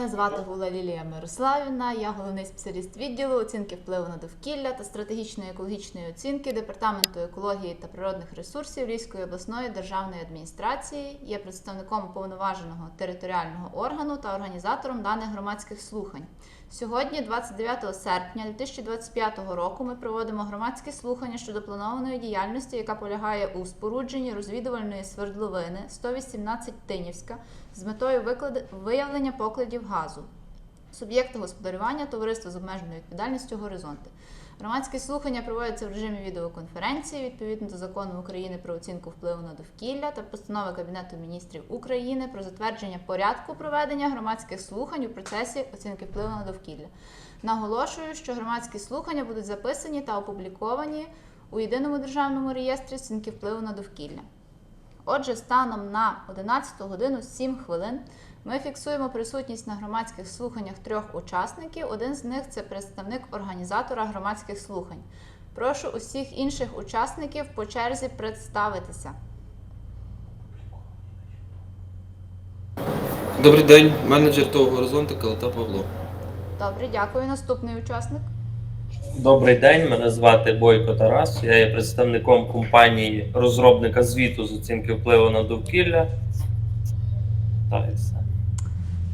Мене звати Гула Лілія Мирославівна. Я головний спеціаліст відділу оцінки впливу на довкілля та стратегічної екологічної оцінки департаменту екології та природних ресурсів Львівської обласної державної адміністрації. Є представником уповноваженого територіального органу та організатором даних громадських слухань. Сьогодні, 29 серпня 2025 року, ми проводимо громадські слухання щодо планованої діяльності, яка полягає у спорудженні розвідувальної свердловини 118 Тинівська з метою виявлення покладів газу. Суб'єкти господарювання товариство з обмеженою відповідальністю Горизонти. Громадські слухання проводяться в режимі відеоконференції відповідно до закону України про оцінку впливу на довкілля та постанови Кабінету міністрів України про затвердження порядку проведення громадських слухань у процесі оцінки впливу на довкілля. Наголошую, що громадські слухання будуть записані та опубліковані у єдиному державному реєстрі оцінки впливу на довкілля. Отже, станом на 11 годину 7 хвилин ми фіксуємо присутність на громадських слуханнях трьох учасників. Один з них це представник організатора громадських слухань. Прошу усіх інших учасників по черзі представитися. Добрий день, менеджер того горизонту Калита Павло. Добре, дякую. Наступний учасник. Добрий день, мене звати Бойко Тарас. Я є представником компанії розробника звіту з оцінки впливу на довкілля. Так, і все.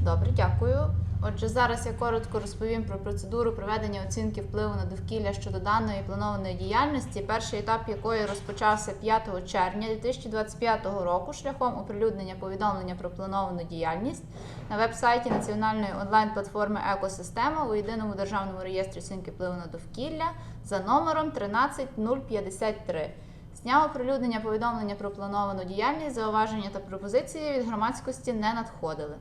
Добре, дякую. Отже, зараз я коротко розповім про процедуру проведення оцінки впливу на довкілля щодо даної планованої діяльності, перший етап якої розпочався 5 червня 2025 року шляхом оприлюднення повідомлення про плановану діяльність на веб-сайті національної онлайн-платформи Екосистема у єдиному державному реєстрі оцінки впливу на довкілля за номером 13053. З дня оприлюднення повідомлення про плановану діяльність, зауваження та пропозиції від громадськості не надходили.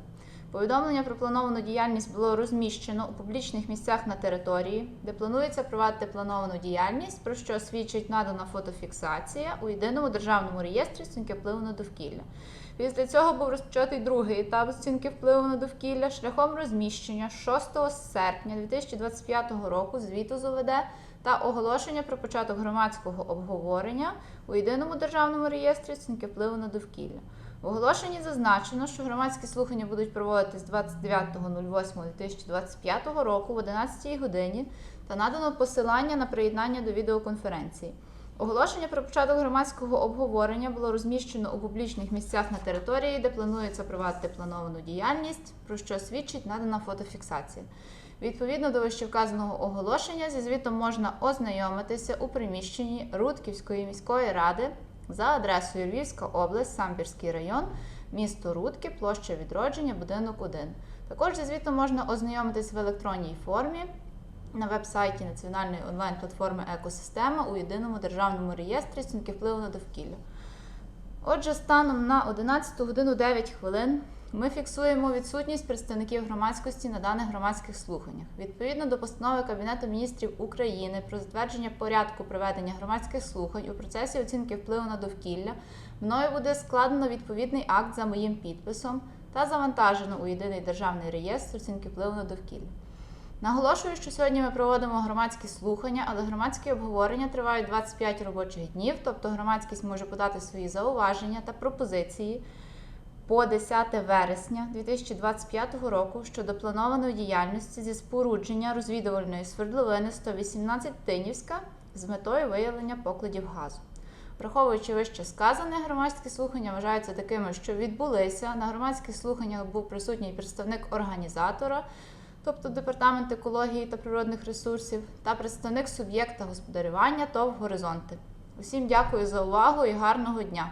Повідомлення про плановану діяльність було розміщено у публічних місцях на території, де планується провадити плановану діяльність, про що свідчить надана фотофіксація у єдиному державному реєстрі оцінки впливу на довкілля. Після цього був розпочатий другий етап оцінки впливу на довкілля шляхом розміщення 6 серпня 2025 року звіту з та оголошення про початок громадського обговорення у єдиному державному реєстрі оцінки впливу на довкілля. В оголошенні зазначено, що громадські слухання будуть проводитись 29.08.2025 року в 11 годині та надано посилання на приєднання до відеоконференції. Оголошення про початок громадського обговорення було розміщено у публічних місцях на території, де планується провадити плановану діяльність, про що свідчить надана фотофіксація. Відповідно до вищевказаного оголошення, зі звітом можна ознайомитися у приміщенні Рудківської міської ради за адресою Львівська область, Самбірський район, місто Рудки, площа відродження, будинок 1. Також зі звітом можна ознайомитись в електронній формі на веб-сайті Національної онлайн-платформи Екосистема у єдиному державному реєстрі оцінки впливу на довкілля. Отже, станом на 11 годину 9 хвилин ми фіксуємо відсутність представників громадськості на даних громадських слуханнях. Відповідно до постанови Кабінету міністрів України про затвердження порядку проведення громадських слухань у процесі оцінки впливу на довкілля, мною буде складено відповідний акт за моїм підписом та завантажено у єдиний державний реєстр оцінки впливу на довкілля. Наголошую, що сьогодні ми проводимо громадські слухання, але громадські обговорення тривають 25 робочих днів, тобто громадськість може подати свої зауваження та пропозиції по 10 вересня 2025 року щодо планованої діяльності зі спорудження розвідувальної свердловини 118 Тинівська з метою виявлення покладів газу. Враховуючи вище сказане, громадські слухання вважаються такими, що відбулися. На громадських слуханнях був присутній представник організатора, тобто Департамент екології та природних ресурсів, та представник суб'єкта господарювання ТОВ Горизонти. Усім дякую за увагу і гарного дня.